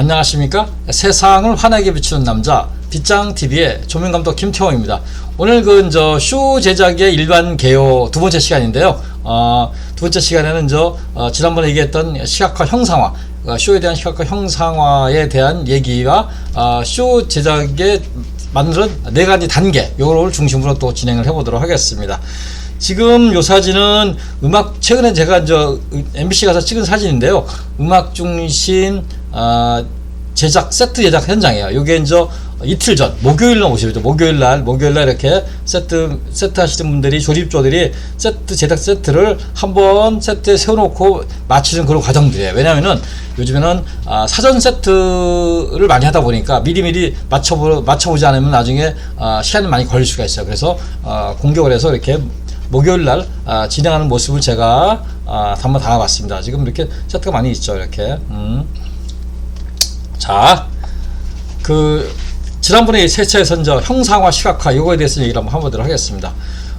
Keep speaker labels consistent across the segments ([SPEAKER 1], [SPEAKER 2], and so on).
[SPEAKER 1] 안녕하십니까? 세상을 환하게 비추는 남자 빗장 TV의 조명 감독 김태호입니다. 오늘 그저쇼 제작의 일반 개요 두 번째 시간인데요. 어, 두 번째 시간에는 저 어, 지난번에 얘기했던 시각화 형상화 어, 쇼에 대한 시각화 형상화에 대한 얘기와 어, 쇼 제작에 만드는 네 가지 단계 요걸 중심으로 또 진행을 해보도록 하겠습니다. 지금 요 사진은 음악 최근에 제가 저 MBC 가서 찍은 사진인데요. 음악 중심 아, 제작 세트 제작 현장이에요. 요게 이제 이틀 전 목요일 날 오시죠. 목요일 날 목요일 날 이렇게 세트 세트 하시는 분들이 조립조들이 세트 제작 세트를 한번 세트에 세워놓고 맞추는 그런 과정들이에요. 왜냐하면은 요즘에는 아, 사전 세트를 많이 하다 보니까 미리미리 맞춰보 맞춰보지 않으면 나중에 아, 시간이 많이 걸릴 수가 있어요. 그래서 아, 공격을 해서 이렇게 목요일 날 아, 진행하는 모습을 제가 아, 한번 담아봤습니다. 지금 이렇게 세트가 많이 있죠. 이렇게. 음. 자, 그 지난번에 세차에서 저 형상화, 시각화 이거에 대해서 얘기를 한번 해보도록 하겠습니다.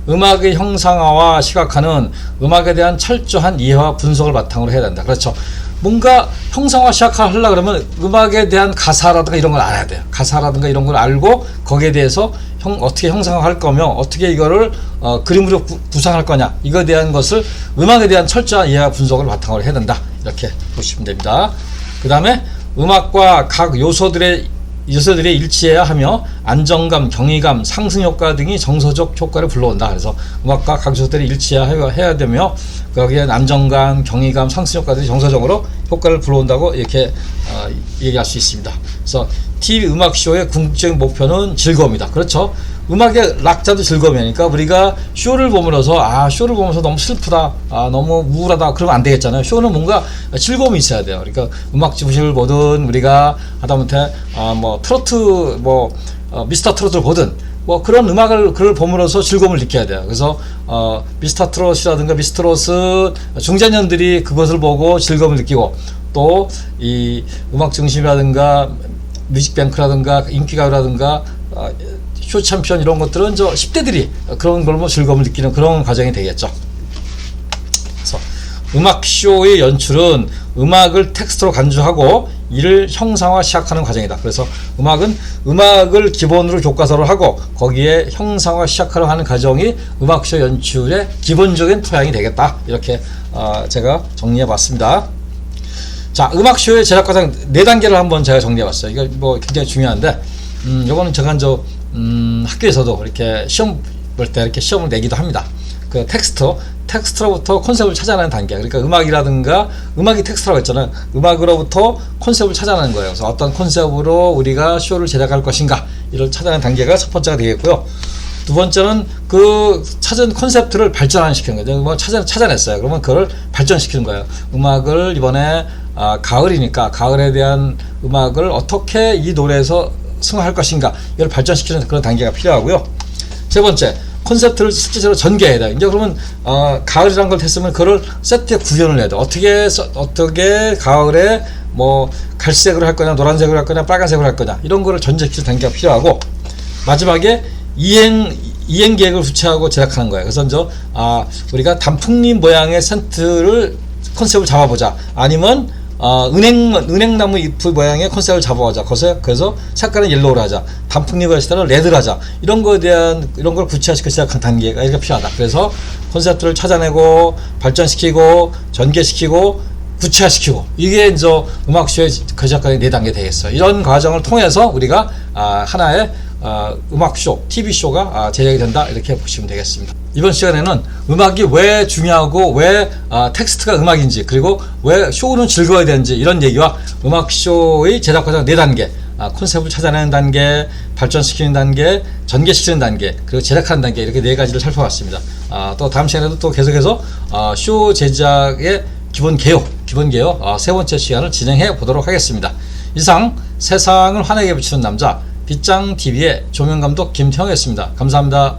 [SPEAKER 1] 음악의 형상화와 시각화는 음악에 대한 철저한 이해와 분석을 바탕으로 해야 된다. 그렇죠. 뭔가 형상화, 시각화 하려 그러면 음악에 대한 가사라든가 이런 걸 알아야 돼요. 가사라든가 이런 걸 알고 거기에 대해서 형, 어떻게 형상화 할 거며 어떻게 이거를 어, 그림으로 구, 구상할 거냐 이거에 대한 것을 음악에 대한 철저한 이해와 분석을 바탕으로 해야 된다. 이렇게 보시면 됩니다. 그 다음에 음악과 각 요소들의 요소들이 일치해야 하며 안정감, 경이감, 상승 효과 등이 정서적 효과를 불러온다. 그래서 음악과 각 요소들이 일치해야 해야 되며 거기에 안정감, 경이감, 상승 효과들이 정서적으로 효과를 불러온다고 이렇게 어, 얘기할 수 있습니다. 그래서 TV 음악 쇼의 궁극적인 목표는 즐거움이다. 그렇죠? 음악의 락자도 즐거움이니까 우리가 쇼를 보면서 아 쇼를 보면서 너무 슬프다 아 너무 우울하다 그러면 안 되겠잖아요. 쇼는 뭔가 즐거움이 있어야 돼요. 그러니까 음악 지부식을 보든 우리가 하다못해 아뭐 트로트 뭐 어, 미스터 트로트를 보든 뭐 그런 음악을 그걸 보면서 즐거움을 느껴야 돼요. 그래서 어 미스터 트롯이라든가 미스트롯은 중장년들이 그것을 보고 즐거움을 느끼고 또 이 음악 중심이라든가 뮤직뱅크라든가 인기가요라든가 어, 쇼 챔피언 이런 것들은 저 10대들이 그런 걸뭐 즐거움을 느끼는 그런 과정이 되겠죠. 그래서 음악 쇼의 연출은 음악을 텍스트로 간주하고 이를 형상화 시작하는 과정이다. 그래서 음악은 음악을 기본으로 교과서를 하고 거기에 형상화 시작하려 하는 과정이 음악쇼 연출의 기본적인 토양이 되겠다. 이렇게 어, 제가 정리해 봤습니다. 자, 음악쇼의 제작 과정 네 단계를 한번 제가 정리해 봤어요. 이거 뭐 굉장히 중요한데, 음, 요거는 제가 저, 음, 학교에서도 이렇게 시험 볼 때 이렇게 시험을 내기도 합니다. 그 텍스트, 텍스트로부터 컨셉을 찾아내는 단계. 그러니까 음악이라든가, 음악이 텍스트라고 했잖아요. 음악으로부터 컨셉을 찾아내는 거예요. 그래서 어떤 컨셉으로 우리가 쇼를 제작할 것인가, 이를 찾아내는 단계가 첫 번째가 되겠고요. 두 번째는 그 찾은 컨셉트를 발전시키는 거죠. 뭐 찾아, 찾아냈어요. 그러면 그걸 발전시키는 거예요. 음악을 이번에 아, 가을이니까 가을에 대한 음악을 어떻게 이 노래에서 승화할 것인가 이걸 발전시키는 그런 단계가 필요하고요. 세 번째 컨셉트를 실제로 전개해야 돼. 이제 그러면 어, 가을이란 걸 했으면 그걸 세트에 구현을 해야 돼. 어떻게 써- 어떻게 가을에 뭐 갈색으로 할 거냐, 노란색으로 할 거냐, 빨간색으로 할 거냐 이런 거를 전제시키는 단계가 필요하고 마지막에 이행 이행 계획을 구체하고 제작하는 거예요. 그래서 이제 아 우리가 단풍잎 모양의 센트를 컨셉을 잡아보자. 아니면 어, 은행 은행나무 잎 모양의 컨셉을 잡아보자. 그래서 그래서 색깔은 옐로우로 하자. 단풍잎을 했을 때는 레드를 하자. 이런 거에 대한 이런 걸 구체화시켜 시작한 단계가 이렇게 필요하다. 그래서 콘셉트를 찾아내고 발전시키고 전개시키고 구체화시키고 이게 이제 음악쇼의 그 작가의 네 단계 되겠어요. 이런 과정을 통해서 우리가 아, 하나의 아, 음악쇼, TV쇼가 아, 제작이 된다 이렇게 보시면 되겠습니다. 이번 시간에는 음악이 왜 중요하고 왜 아, 텍스트가 음악인지 그리고 왜 쇼는 즐거워야 되는지 이런 얘기와 음악쇼의 제작 과정 네 단계 아, 컨셉을 찾아내는 단계, 발전시키는 단계, 전개시키는 단계, 그리고 제작하는 단계 이렇게 네 가지를 살펴봤습니다. 아, 또 다음 시간에도 또 계속해서 아, 쇼 제작의 기본 개요, 기본 개요 아, 세 번째 시간을 진행해 보도록 하겠습니다. 이상 세상을 환하게 비추는 남자 빗장 TV의 조명 감독 김형이었습니다. 감사합니다.